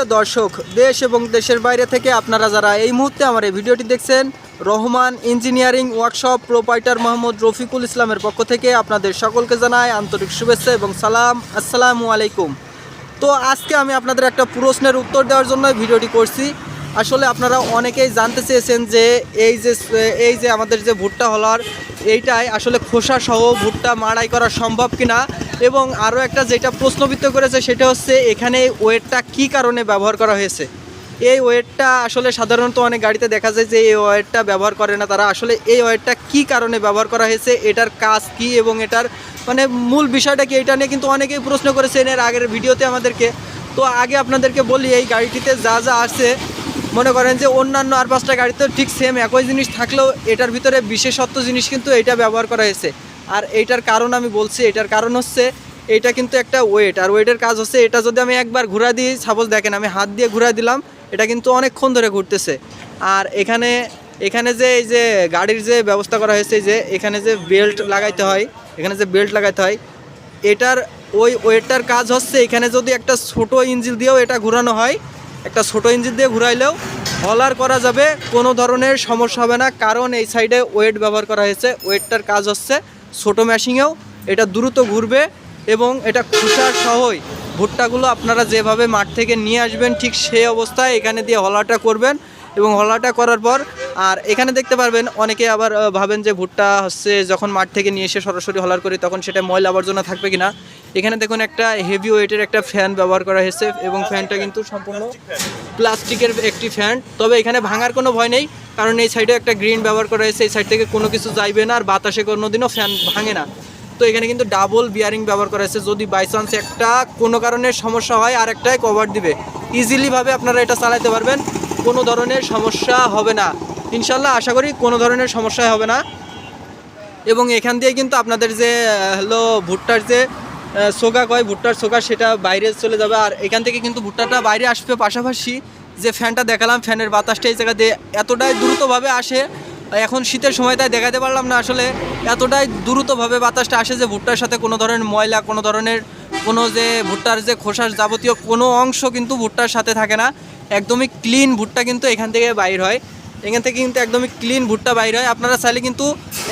সুপ্রিয় দর্শক, দেশ এবং দেশের বাইরে থেকে আপনারা যারা এই মুহূর্তে আমার এই ভিডিওটি দেখছেন, Rahman engineering workshop proprietor Mohammad Rafiqul ইসলামের পক্ষ থেকে আপনাদের সকলকে জানাই আন্তরিক শুভেচ্ছা এবং সালাম। আসসালামু আলাইকুম। তো আজকে আমি আপনাদের একটা প্রশ্নের উত্তর দেওয়ার জন্য ভিডিওটি করছি। আসলে আপনারা অনেকেই জানতে চেয়েছেন যে এই যে এই যে আমাদের যে ভুট্টা হলার, এইটাই আসলে খোসা সহ ভুট্টা মাড়াই করা সম্ভব কিনা। এবং আরও একটা যেটা প্রশ্নবিদ্ধ করেছে সেটা হচ্ছে, এখানে ওয়েটটা কি কারণে ব্যবহার করা হয়েছে? এই ওয়েটটা আসলে সাধারণত অনেক গাড়িতে দেখা যায় যে এই ওয়েটটা ব্যবহার করে না, তারা আসলে এই ওয়েটটা কি কারণে ব্যবহার করা হয়েছে, এটার কাজ কি এবং এটার মানে মূল বিষয়টা কি, এটা নিয়ে কিন্তু অনেকেই প্রশ্ন করেছেন এর আগের ভিডিওতে আমাদেরকে। তো আগে আপনাদেরকে বলি, এই গাড়িটিতে যা যা আছে, মনে করেন যে অন্যান্য আর পাঁচটা গাড়িতে ঠিক সেম একই জিনিস থাকলেও এটার ভিতরে বিশেষত্ব জিনিস কিন্তু এটা ব্যবহার করা হয়েছে। আর এইটার কারণ আমি বলছি, এটার কারণ হচ্ছে এটা কিন্তু একটা ওয়েট আর ওয়েটের কাজ হচ্ছে এটা যদি আমি একবার ঘুরা দিই সাপোজ দেখেন আমি হাত দিয়ে ঘুরা দিলাম, এটা কিন্তু অনেকক্ষণ ধরে ঘুরতেছে। আর এখানে এখানে যে এই যে গাড়ির যে ব্যবস্থা করা হয়েছে যে এখানে যে বেল্ট লাগাইতে হয়, এখানে যে বেল্ট লাগাইতে হয়, এটার ওই ওয়েটটার কাজ হচ্ছে এখানে যদি একটা ছোট ইঞ্জিন দিয়েও এটা ঘোরানো হয়, একটা ছোট ইঞ্জিন দিয়ে ঘুরাইলেও হলার করা যাবে, কোনো ধরনের সমস্যা হবে না, কারণ এই সাইডে ওয়েট ব্যবহার করা হয়েছে ওয়েটটার কাজ হচ্ছে ছোট ম্যাশিংয়েও এটা দ্রুত ঘুরবে এবং এটা খুশার সহই ভুট্টাগুলো আপনারা যেভাবে মাঠ থেকে নিয়ে আসবেন ঠিক সেই অবস্থায় এখানে দিয়ে হলাটা করবেন এবং হলাটা করার পর আর এখানে দেখতে পারবেন অনেকে আবার ভাবেন যে ভুট্টা হচ্ছে যখন মাঠ থেকে নিয়ে এসে সরাসরি হলার করি তখন সেটা ময়লা আবর্জনা থাকবে কিনা। এখানে দেখুন একটা হেভি ওয়েটের একটা ফ্যান ব্যবহার করা হয়েছে এবং ফ্যানটা কিন্তু সম্পূর্ণ প্লাস্টিকের একটি ফ্যান তবে এখানে ভাঙার কোনো ভয় নেই। কারণ এই সাইডে একটা গ্রিন ব্যবহার করা হয়েছে, এই সাইড থেকে কোনো কিছু যাইবে না, আর বাতাসে কোনোদিনও ফ্যান ভাঙে না। তো এখানে কিন্তু ডাবল বিয়ারিং ব্যবহার করা হয়েছে, যদি বাই চান্স একটা কোনো কারণে সমস্যা হয়, আর একটাই কভার দিবে। ইজিলিভাবে আপনারা এটা চালাতে পারবেন, কোনো ধরনের সমস্যা হবে না। ইনশাল্লাহ আশা করি কোনো ধরনের সমস্যা হবে না। এবং এখান দিয়ে কিন্তু আপনাদের যে হলো ভুট্টার যে সোগা কয়, ভুট্টার সোগা সেটা বাইরে চলে যাবে, আর এখান থেকে কিন্তু ভুট্টাটা বাইরে আসবে পাশাপাশি। যে ফ্যানটা দেখালাম, ফ্যানের বাতাসটা এই জায়গা দিয়ে এতটাই দ্রুতভাবে আসে, এখন শীতের সময় তাই দেখাতে পারলাম না আসলে, এতটাই দ্রুতভাবে বাতাসটা আসে যে ভুট্টার সাথে কোনো ধরনের ময়লা, কোনো ধরনের কোনো যে ভুট্টার যে খোসার যাবতীয় কোনো অংশ কিন্তু ভুট্টার সাথে থাকে না। একদমই ক্লিন ভুট্টা কিন্তু এখান থেকে বাইর হয়। এখান থেকে কিন্তু একদমই ক্লিন ভুট্টা বাইর হয়। আপনারা চাইলে কিন্তু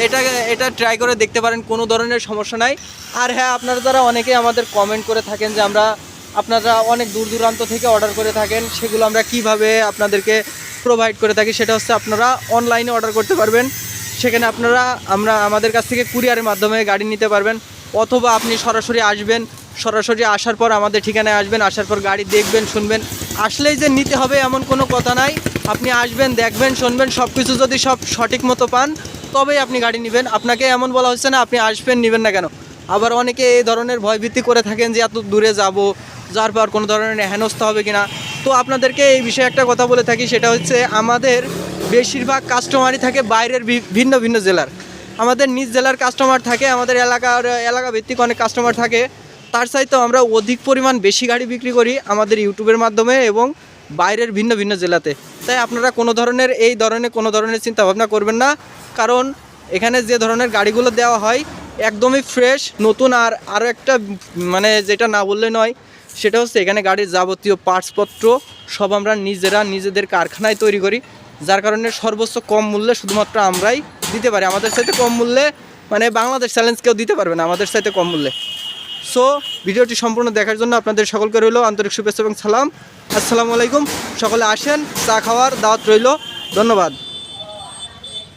এটা এটা ট্রাই করে দেখতে পারেন, কোনো ধরনের সমস্যা নাই। আর হ্যাঁ আপনারা যারা অনেকে আমাদের কমেন্ট করে থাকেন যে আমরা আপনারা অনেক দূর দূরান্ত থেকে অর্ডার করে থাকেন। সেগুলো আমরা কীভাবে আপনাদেরকে প্রোভাইড করে থাকি সেটা হচ্ছে আপনারা অনলাইনে অর্ডার করতে পারবেন। সেখানে আপনারা, আমরা আমাদের কাছ থেকে কুরিয়ারের মাধ্যমে গাড়ি নিতে পারবেন। অথবা আপনি সরাসরি আসবেন, সরাসরি আসার পর আমাদের ঠিকানায় আসবেন, আসার পর গাড়ি দেখবেন, শুনবেন। আসলেই যে নিতে হবে এমন কোনো কথা নাই। আপনি আসবেন, দেখবেন, শুনবেন সব কিছু যদি সব সঠিক মতো পান, তবেই আপনি গাড়ি নেবেন। আপনাকে এমন বলা হচ্ছে না, আপনি আসবেন, নেবেন না কেন? আবার অনেকে এই ধরনের ভয়ভীতি করে থাকেন যে এত দূরে যাব, যার পর কোনো ধরনের হেনস্থা হবে কিনা। তো আপনাদেরকে এই বিষয়ে একটা কথা বলে থাকি, সেটা হচ্ছে আমাদের বেশিরভাগ কাস্টমারই থাকে বাইরের ভিন্ন ভিন্ন জেলার। আমাদের নিজ জেলার কাস্টমার থাকে, আমাদের এলাকার এলাকা ভিত্তিক অনেক কাস্টমার থাকে। তার চাইতেও আমরা অধিক পরিমাণ বেশি গাড়ি বিক্রি করি আমাদের ইউটিউবের মাধ্যমে এবং বাইরের ভিন্ন ভিন্ন জেলাতে। তাই আপনারা কোনো ধরনের, এই ধরনের কোনো ধরনের চিন্তা ভাবনা করবেন না। কারণ এখানে যে ধরনের গাড়িগুলো দেওয়া হয় একদমই ফ্রেশ নতুন আর আরও একটা মানে যেটা না বললে নয়, সেটা হচ্ছে এখানে গাড়ির যাবতীয় পার্টসপত্র সব আমরা নিজেরা নিজেদের কারখানায় তৈরি করি, যার কারণে সর্বোচ্চ কম মূল্যে শুধুমাত্র আমরাই দিতে পারি। আমাদের সাথে কম মূল্যে মানে বাংলাদেশ চ্যালেঞ্জ কেউ দিতে পারবে না, আমাদের সাথে কম মূল্যে। সো ভিডিওটি সম্পূর্ণ দেখার জন্য আপনাদের সকলকে রইল আন্তরিক শুভেচ্ছা এবং সালাম। আসসালামু আলাইকুম, সকলে আসেন, চা খাওয়ার দাওয়াত রইল, ধন্যবাদ।